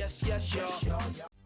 yes, yes, y'all.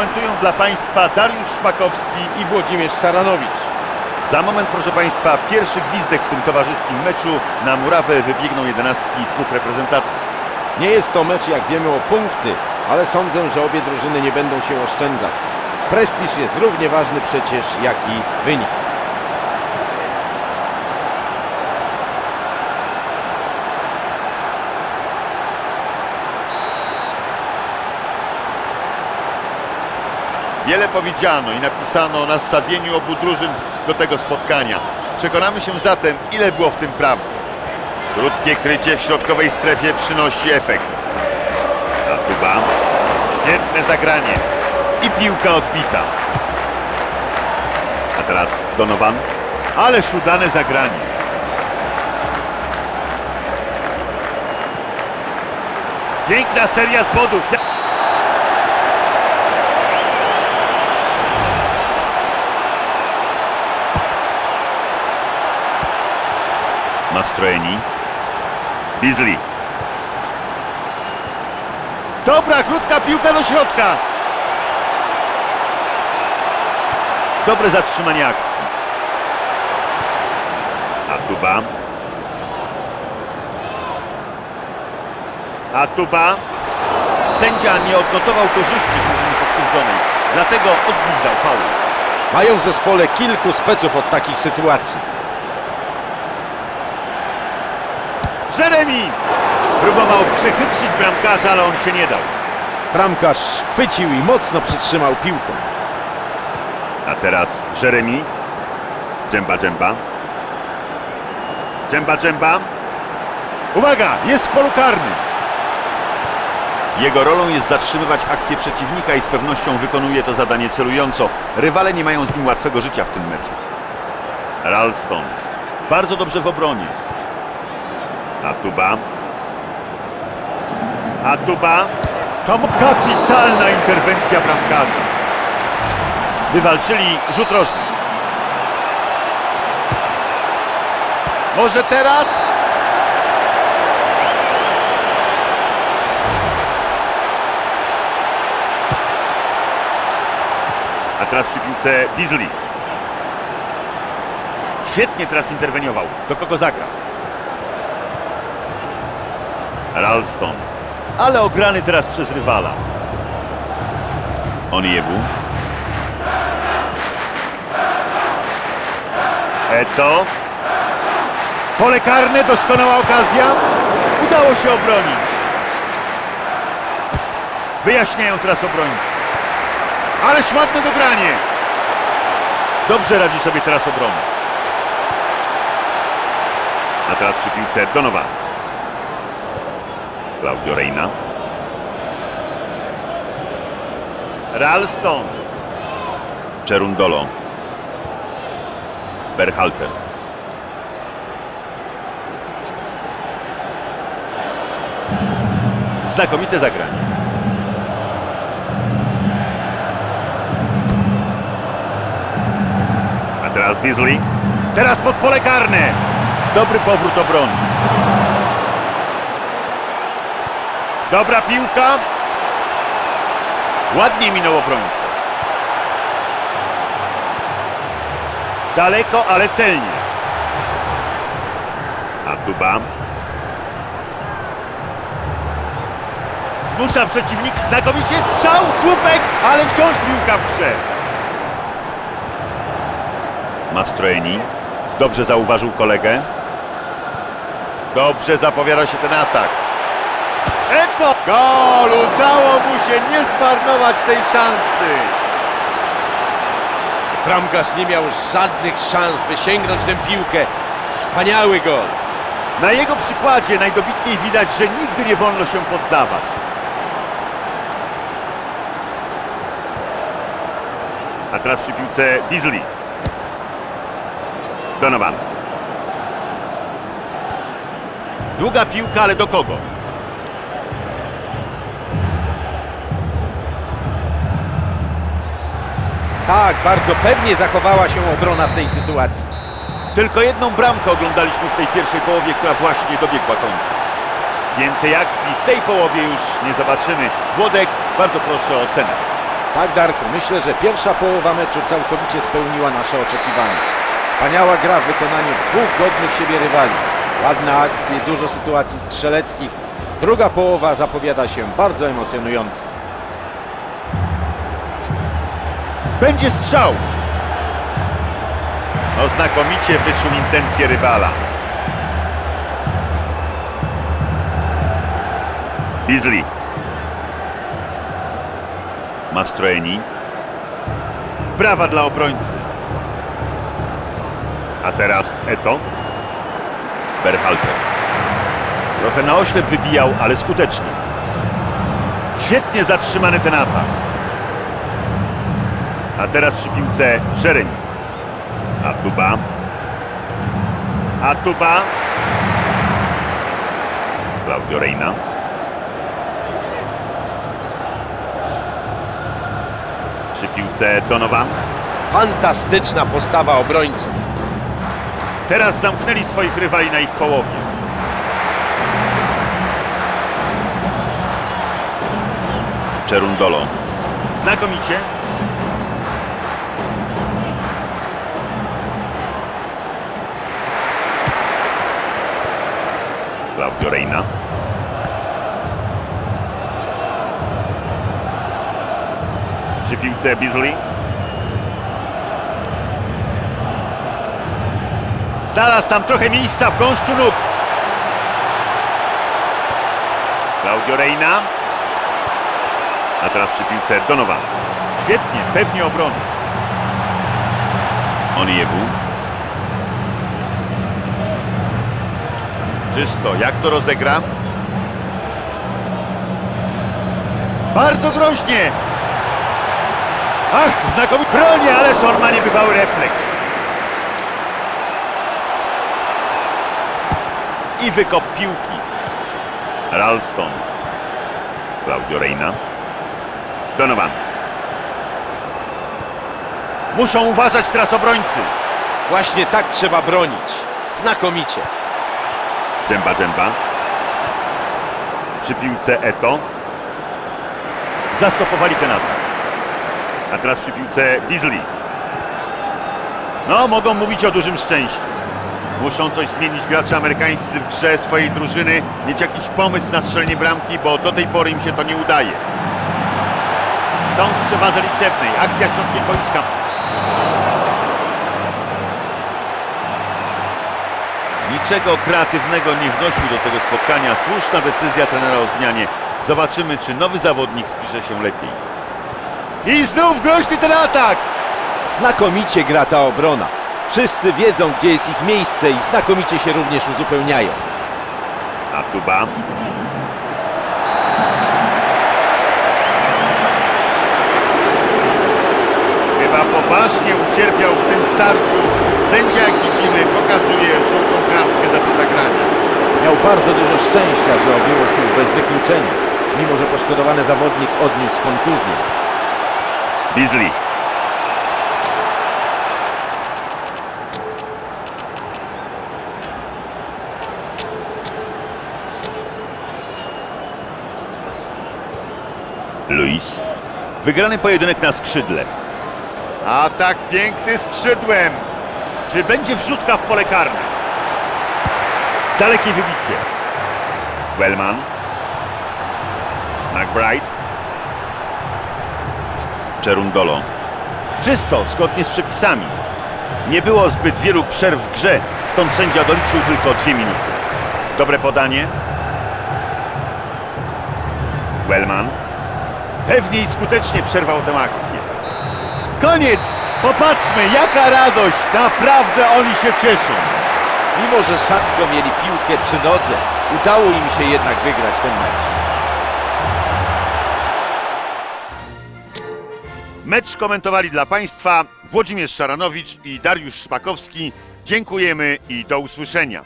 Komentują dla Państwa Dariusz Szpakowski i Włodzimierz Szaranowicz. Za moment, proszę Państwa, pierwszy gwizdek w tym towarzyskim meczu. Na murawę wybiegną jedenastki dwóch reprezentacji. Nie jest to mecz, jak wiemy, o punkty, ale sądzę, że obie drużyny nie będą się oszczędzać. Prestiż jest równie ważny przecież, jak i wynik. Wiele powiedziano i napisano o nastawieniu obu drużyn do tego spotkania. Przekonamy się zatem, ile było w tym prawdy. Krótkie krycie w środkowej strefie przynosi efekt. A Tuba. Świetne zagranie. I piłka odbita. A teraz Donovan. Ależ udane zagranie. Piękna seria zwodów. Mastroeni. Beasley. Dobra, krótka piłka do środka. Dobre zatrzymanie akcji. Atuba. Atuba. Sędzia nie odnotował korzyści drużyny pokrzywdzonej, dlatego odgwizdał faul. Mają w zespole kilku speców od takich sytuacji. Jeremy! Próbował przechytrzyć bramkarza, ale on się nie dał. Bramkarz chwycił i mocno przytrzymał piłkę. A teraz Jeremy. Dżemba, dżemba. Dżemba, dżemba. Uwaga! Jest w polu karnym. Jego rolą jest zatrzymywać akcję przeciwnika i z pewnością wykonuje to zadanie celująco. Rywale nie mają z nim łatwego życia w tym meczu. Ralston. Bardzo dobrze w obronie. Atuba. Atuba. To kapitalna interwencja bramkarza. Wywalczyli rzut rożny. Może teraz? A teraz przy piłce Beasley. Świetnie teraz interweniował. Do kogo zagra? Ralston. Ale ograny teraz przez rywala. Oniewu. Eto. Pole karne, doskonała okazja. Udało się obronić. Wyjaśniają teraz obrońcy. Ależ ładne dogranie. Dobrze radzi sobie teraz obrona. A teraz przy piłce Donovan. Claudio Reina. Ralston. Cerundolo. Berhalter. Znakomite zagranie. A teraz Beasley. Teraz pod pole karne. Dobry powrót obrony. Dobra piłka. Ładnie minął obrońcę. Daleko, ale celnie. A Tuba. Zmusza przeciwnik znakomicie. Strzał, słupek, ale wciąż piłka w grze. Mastroeni. Dobrze zauważył kolegę. Dobrze zapowiada się ten atak. Eto! Gol! Udało mu się nie zmarnować tej szansy. Bramkarz nie miał żadnych szans, by sięgnąć tę piłkę. Wspaniały gol. Na jego przykładzie najdobitniej widać, że nigdy nie wolno się poddawać. A teraz przy piłce Beasley. Donovan. Długa piłka, ale do kogo? Tak, bardzo pewnie zachowała się obrona w tej sytuacji. Tylko jedną bramkę oglądaliśmy w tej pierwszej połowie, która właśnie dobiegła końca. Więcej akcji w tej połowie już nie zobaczymy. Włodek, bardzo proszę o ocenę. Tak, Darku, myślę, że pierwsza połowa meczu całkowicie spełniła nasze oczekiwania. Wspaniała gra w wykonaniu dwóch godnych siebie rywali. Ładne akcje, dużo sytuacji strzeleckich. Druga połowa zapowiada się bardzo emocjonująco. Będzie strzał. No znakomicie wyczuł intencje rywala. Beasley. Mastroeni. Brawa dla obrońcy. A teraz Eto. Berhalter. Trochę na oślep wybijał, ale skutecznie. Świetnie zatrzymany ten atak. A teraz przy piłce Żeremi. Atuba. Atuba. Claudio Reina. Przy piłce Donovan. Fantastyczna postawa obrońców. Teraz zamknęli swoich rywali na ich połowie. Czerundolo. Znakomicie. Przy piłce Beasley. Znalazł tam trochę miejsca w gąszczu nóg. Claudio Reina. A teraz przy piłce Donovan. Świetnie, pewnie obrony. Oniewu. Czysto, jak to rozegra? Bardzo groźnie! Ach, znakomity bronie, ale on ma niebywały refleks. i wykop piłki. Ralston. Claudio Reina. Donovan. Muszą uważać teraz obrońcy. Właśnie tak trzeba bronić. Znakomicie. Dżemba Dżemba. Przy piłce Eto. Zastopowali ten atak. A teraz przy piłce Beasley. No, mogą mówić o dużym szczęściu. Muszą coś zmienić gracze amerykańscy w grze swojej drużyny, mieć jakiś pomysł na strzelenie bramki, bo do tej pory im się to nie udaje. Są w przewadze liczebnej. Akcja środkiem boiska. Niczego kreatywnego nie wnosił do tego spotkania. Słuszna decyzja trenera o zmianie. Zobaczymy, czy nowy zawodnik spisze się lepiej. I znów groźny ten atak! Znakomicie gra ta obrona. Wszyscy wiedzą, gdzie jest ich miejsce i znakomicie się również uzupełniają. Atuba. Chyba poważnie ucierpiał w tym starciu. Sędzia, jak widzimy, pokazuje żółtą kartkę za to zagranie. Miał bardzo dużo szczęścia, że obyło się bez wykluczenia, mimo że poszkodowany zawodnik odniósł kontuzję. Beasley. Luis. Wygrany pojedynek na skrzydle. A tak piękny skrzydłem. Czy będzie wrzutka w pole karne? Dalekie wybicie. Wellman. McBride. Czerundolo. Czysto, zgodnie z przepisami. Nie było zbyt wielu przerw w grze, stąd sędzia doliczył tylko dwie minuty. Dobre podanie. Wellman. Pewnie i skutecznie przerwał tę akcję. Koniec! Popatrzmy, jaka radość! Naprawdę oni się cieszą. Mimo, że szatko mieli piłkę przy nodze, udało im się jednak wygrać ten mecz. Mecz komentowali dla Państwa Włodzimierz Szaranowicz i Dariusz Szpakowski. Dziękujemy i do usłyszenia.